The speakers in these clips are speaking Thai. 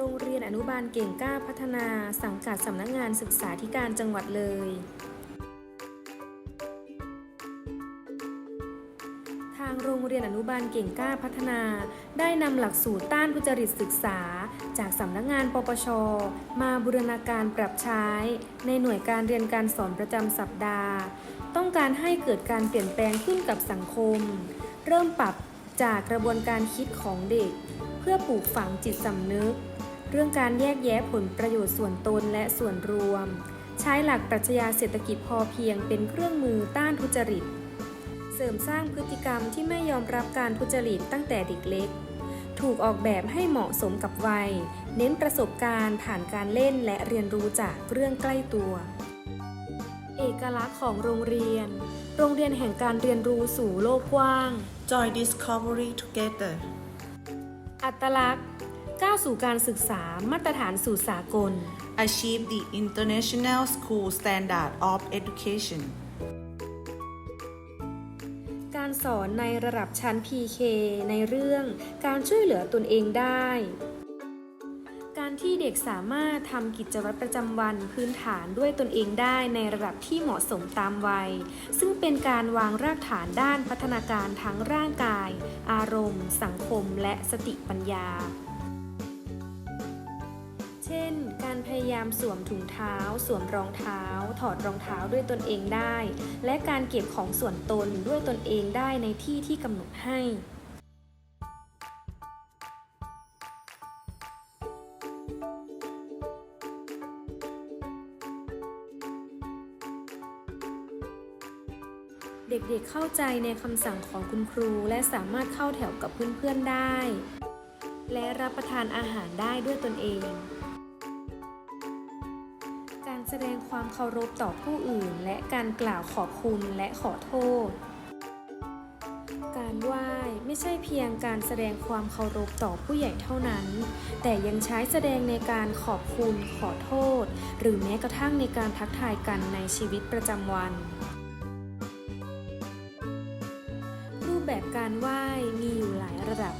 โรงเรียนอนุบาลเก่งกล้าพัฒนาสังกัดสำนักงานศึกษาธิการจังหวัดเลย ทางโรงเรียนอนุบาลเก่งกล้าพัฒนา ได้นำหลักสูตรต้านทุจริตศึกษา จากสำนักงานปปช มาบูรณาการปรับใช้ ในหน่วยการเรียนการสอนประจำสัปดาห์ ต้องการให้เกิดการเปลี่ยนแปลงขึ้นกับสังคม เริ่มปรับจากกระบวนการคิดของเด็ก เพื่อปลูกฝังจิตสำนึก เรื่องการแยกแยะผลประโยชน์ส่วนตนและส่วนรวม ใช้หลักปรัชญาเศรษฐกิจพอเพียงเป็นเครื่องมือต้านทุจริต เสริมสร้างพฤติกรรมที่ไม่ยอมรับการทุจริตตั้งแต่เด็กเล็ก ถูกออกแบบให้เหมาะสมกับวัย เน้นประสบการณ์ผ่านการเล่นและเรียนรู้จากเรื่องใกล้ตัว เอกลักษณ์ของโรงเรียน โรงเรียนแห่งการเรียนรู้สู่โลกกว้าง Joy Discovery Together อัตลักษณ์ ก้าวสู่การศึกษามาตรฐานสู่สากล Achieve the International School Standard of Education การสอนในระดับชั้น PK ในเรื่องการช่วยเหลือตนเองได้ การที่เด็กสามารถทำกิจวัตรประจำวันพื้นฐานด้วยตนเองได้ในระดับที่เหมาะสมตามวัย ซึ่งเป็นการวางรากฐานด้านพัฒนาการทั้งร่างกาย อารมณ์ สังคม และสติปัญญา เช่น การพยายามสวมถุงเท้า สวมรองเท้า ถอดรองเท้าด้วยตนเองได้ และการเก็บของส่วนตนด้วยตนเองได้ในที่ที่กำหนดให้เด็กๆเข้าใจในคำสั่งของคุณครู และสามารถเข้าแถวกับเพื่อนๆได้ และรับประทานอาหารได้ด้วยตนเอง แสดงความเคารพต่อผู้อื่น และการกล่าวขอบคุณและขอโทษ การไหว้ไม่ใช่เพียงการแสดงความเคารพต่อผู้ใหญ่เท่านั้น แต่ยังใช้แสดงในการขอบคุณ ขอโทษ หรือแม้กระทั่งในการทักทายกันในชีวิตประจำวันรูปแบบการไหว้มีอยู่หลายระดับ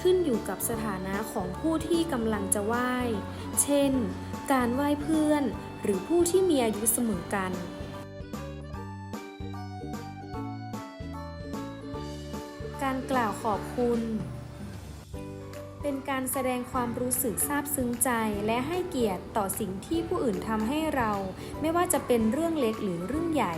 ขึ้นอยู่กับสถานะของผู้ที่กำลังจะไหว้ เช่น การไหว้เพื่อน หรือผู้ที่มีอายุเสมอกัน การกล่าวขอบคุณ เป็นการแสดงความรู้สึกซาบซึ้งใจและให้เกียรติต่อสิ่งที่ผู้อื่นทำให้เรา ไม่ว่าจะเป็นเรื่องเล็กหรือเรื่องใหญ่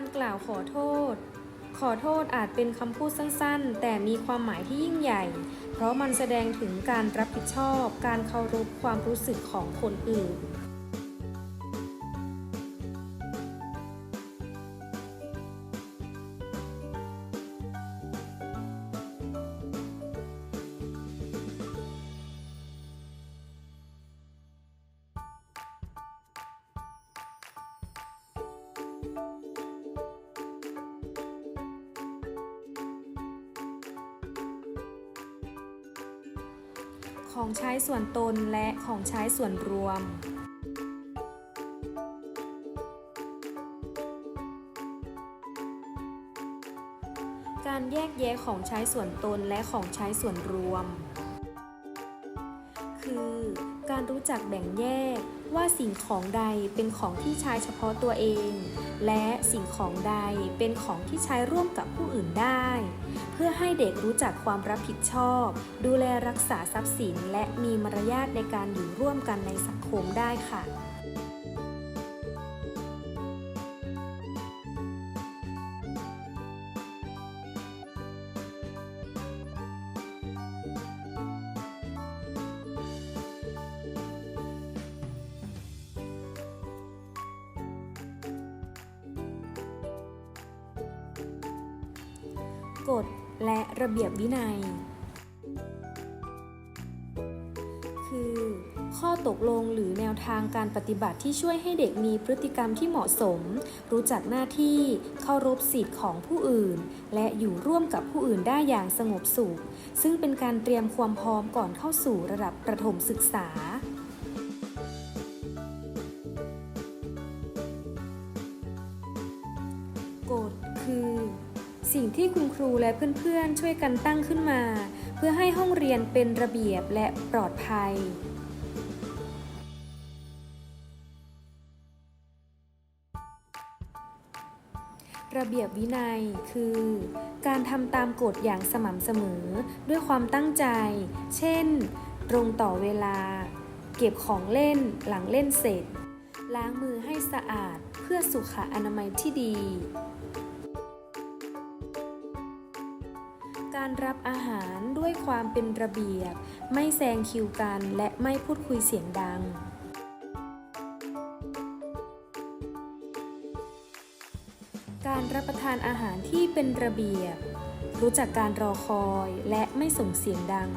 การกล่าวขอโทษ ขอโทษอาจเป็นคำพูดสั้นๆ แต่มีความหมายที่ยิ่งใหญ่ เพราะมันแสดงถึงการรับผิดชอบ การเคารพความรู้สึกของคนอื่น ของใช้ส่วนตนและของใช้ส่วนรวม การแยกแยะของใช้ส่วนตนและของใช้ส่วนรวม การรู้จักแบ่งแยกว่าสิ่งของใดเป็นของที่ใช้เฉพาะตัวเอง และสิ่งของใดเป็นของที่ใช้ร่วมกับผู้อื่นได้ เพื่อให้เด็กรู้จักความรับผิดชอบ ดูแลรักษาทรัพย์สิน และมีมารยาทในการอยู่ร่วมกันในสังคมได้ค่ะ กฎและระเบียบวินัย คือ ข้อตกลงหรือแนวทางการปฏิบัติที่ช่วยให้เด็กมีพฤติกรรมที่เหมาะสม รู้จักหน้าที่ เคารพสิทธิ์ของผู้อื่น และอยู่ร่วมกับผู้อื่นได้อย่างสงบสุข ซึ่งเป็นการเตรียมความพร้อมก่อนเข้าสู่ระดับประถมศึกษา ที่คุณครูและเพื่อนๆ ช่วยกันตั้งขึ้นมา เพื่อให้ห้องเรียนเป็นระเบียบและปลอดภัยระเบียบวินัยคือ การทำตามกฎอย่างสม่ำเสมอด้วยความตั้งใจ เช่น ตรงต่อเวลา เก็บของเล่นหลังเล่นเสร็จ ล้างมือให้สะอาดเพื่อสุขอนามัยที่ดี การรับอาหารด้วยความเป็นระเบียบ ไม่แซงคิวกันและไม่พูดคุยเสียงดัง การรับประทานอาหารที่เป็นระเบียบ รู้จักการรอคอยและไม่ส่งเสียงดัง